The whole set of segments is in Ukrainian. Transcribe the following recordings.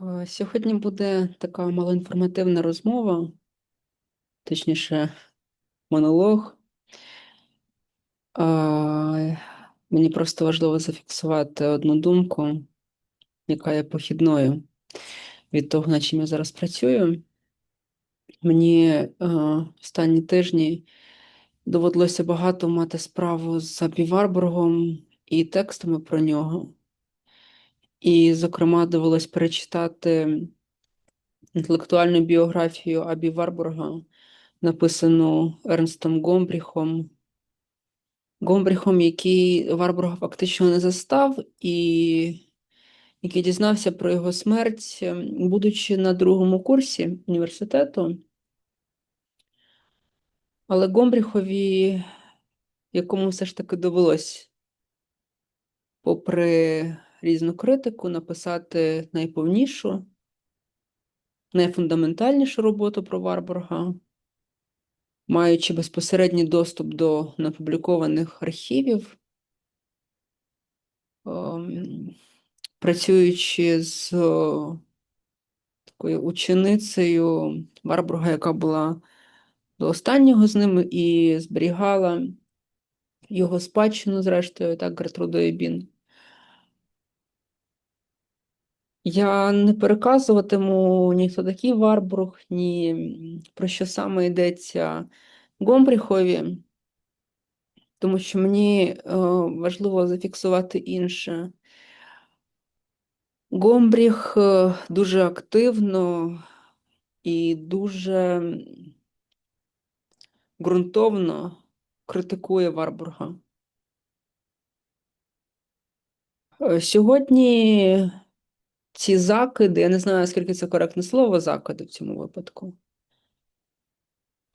Е, Сьогодні буде така малоінформативна розмова, точніше, монолог. Е, Мені просто важливо зафіксувати одну думку, яка є похідною від того, над чим я зараз працюю. Мені е, останні тижні доводилося багато мати справу з Апіварбургом і текстами про нього. І, зокрема, довелось перечитати інтелектуальну біографію Абі Варбурга, написану Ернстом Гомбріхом. Гомбріхом, який Варбурга фактично не застав, і який дізнався про його смерть, будучи на другому курсі університету. Але Гомбріхові, якому все ж таки довелось, попри різну критику, написати найповнішу, найфундаментальнішу роботу про Варбурга, маючи безпосередній доступ до напублікованих архівів, ем, працюючи з такою ученицею Варбурга, яка була до останнього з ним і зберігала його спадщину, зрештою, так, Гертрудою Бін. Я не переказуватиму ні хто такий Варбург, ні про що саме йдеться Гомбріхові, тому що мені е, важливо зафіксувати інше. Гомбріх е, дуже активно і дуже ґрунтовно критикує Варбурга. Е, Сьогодні ці закиди, я не знаю, скільки це коректне слово, закиди в цьому випадку.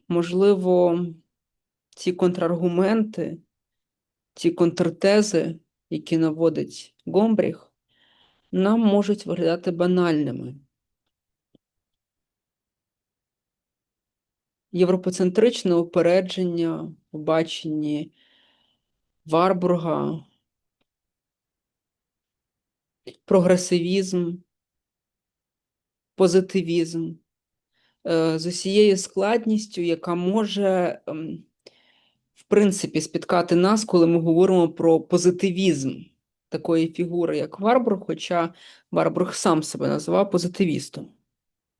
Можливо, ці контраргументи, ці контртези, які наводить Гомбріх, нам можуть виглядати банальними. Європоцентричне упередження у баченні Варбурга, прогресивізм, позитивізм е, з усією складністю, яка може, ем, в принципі, спіткати нас, коли ми говоримо про позитивізм такої фігури, як Варбург, хоча Варбург сам себе називав позитивістом.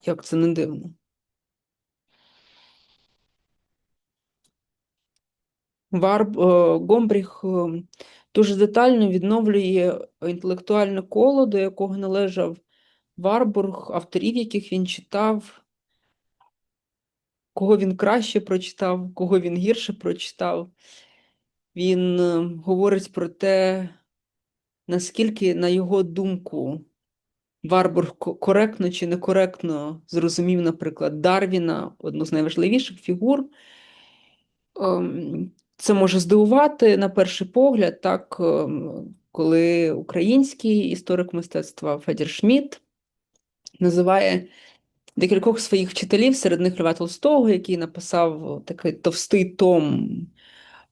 Як це не дивно. Варб, е, Гомбріх е, дуже детально відновлює інтелектуальне коло, до якого належав Варбург, авторів, яких він читав, кого він краще прочитав, кого він гірше прочитав. Він е, говорить про те, наскільки, на його думку, Варбург коректно чи некоректно зрозумів, наприклад, Дарвіна, одну з найважливіших фігур. Це може здивувати на перший погляд, так, ем, коли український історик мистецтва Федір Шмідт називає декількох своїх вчителів, серед них Льва Толстого, який написав такий товстий том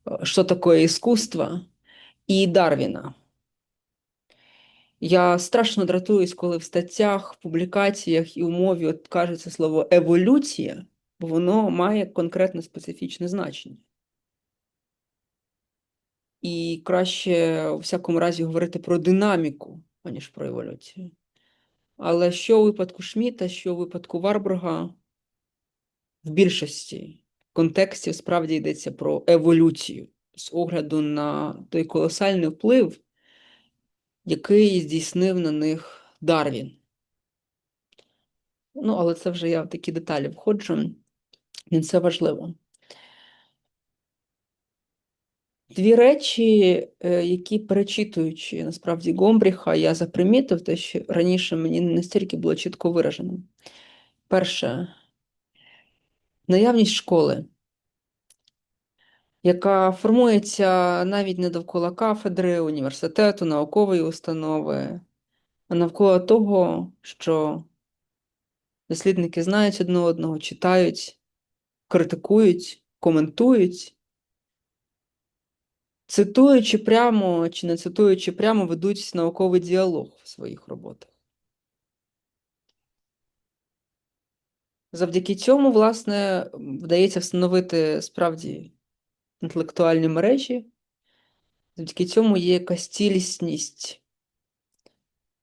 е, «Що таке іскусство» і Дарвіна. Я страшно дратуюсь, коли в статтях, публікаціях і у мові от кажеться слово еволюція, бо воно має конкретне специфічне значення. І краще у всякому разі говорити про динаміку, аніж про еволюцію. Але що у випадку Шміта, що у випадку Варбурга, в більшості контекстів справді йдеться про еволюцію з огляду на той колосальний вплив, який здійснив на них Дарвін. Ну, але це вже я в такі деталі входжу, і це важливо. Дві речі, е, які перечитуючи насправді Гомбріха, я запримітив те, що раніше мені не настільки було чітко виражено. Перше, наявність школи, яка формується навіть не довкола кафедри, університету, наукової установи, а навколо того, що дослідники знають одне одного, читають, критикують, коментують. Цитуючи прямо чи не цитуючи прямо, ведуть науковий діалог в своїх роботах. Завдяки цьому, власне, вдається встановити справді інтелектуальні мережі. Завдяки цьому є якась цілісність,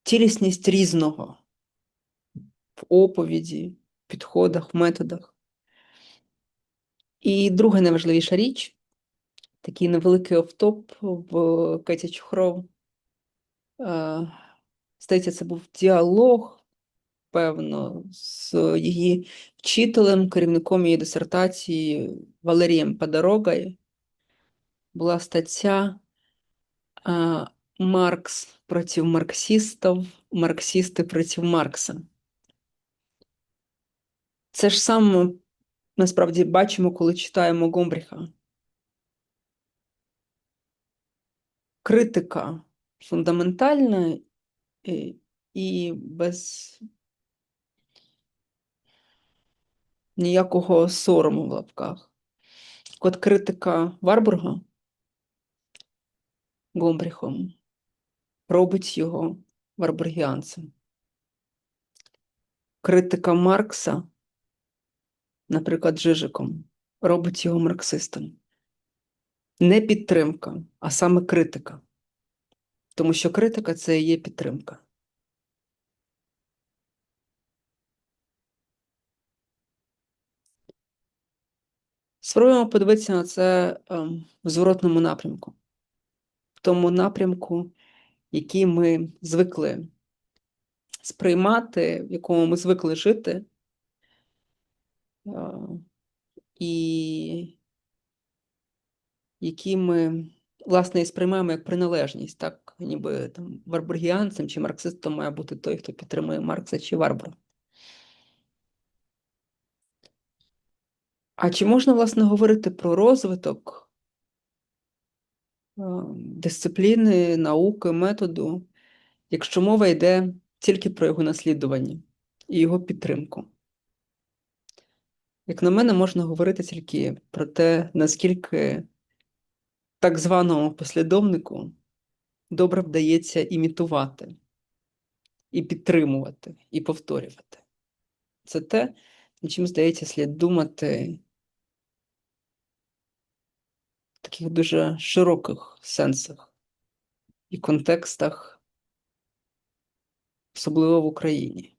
цілісність різного в оповіді, підходах, методах. І друга найважливіша річ такий невеликий офтоп в Кеті Чухров. Е, Здається, це був діалог, певно, з її вчителем, керівником її дисертації Валерієм Подорогою. Була стаття е, Маркс проти марксистів, марксисти проти Маркса. Це ж саме насправді бачимо, коли читаємо Гомбріха. Критика фундаментальна і, і без ніякого сорому в лапках. От критика Варбурга Гомбріхом робить його варбургіанцем. Критика Маркса, наприклад, Жижиком, робить його марксистом. Не підтримка, а саме критика. Тому що критика це і є підтримка. Спробуємо подивитися на це ем, в зворотному напрямку, в тому напрямку, який ми звикли сприймати, в якому ми звикли жити, е, і які ми, власне, і сприймаємо як приналежність, так, ніби там варбургіанцем чи марксистом має бути той, хто підтримує Маркса чи Варбура. А чи можна, власне, говорити про розвиток дисципліни, науки, методу, якщо мова йде тільки про його наслідування і його підтримку? Як на мене, можна говорити тільки про те, наскільки так званому послідовнику добре вдається імітувати, і підтримувати, і повторювати. Це те, чим, здається, слід думати в таких дуже широких сенсах і контекстах, особливо в Україні.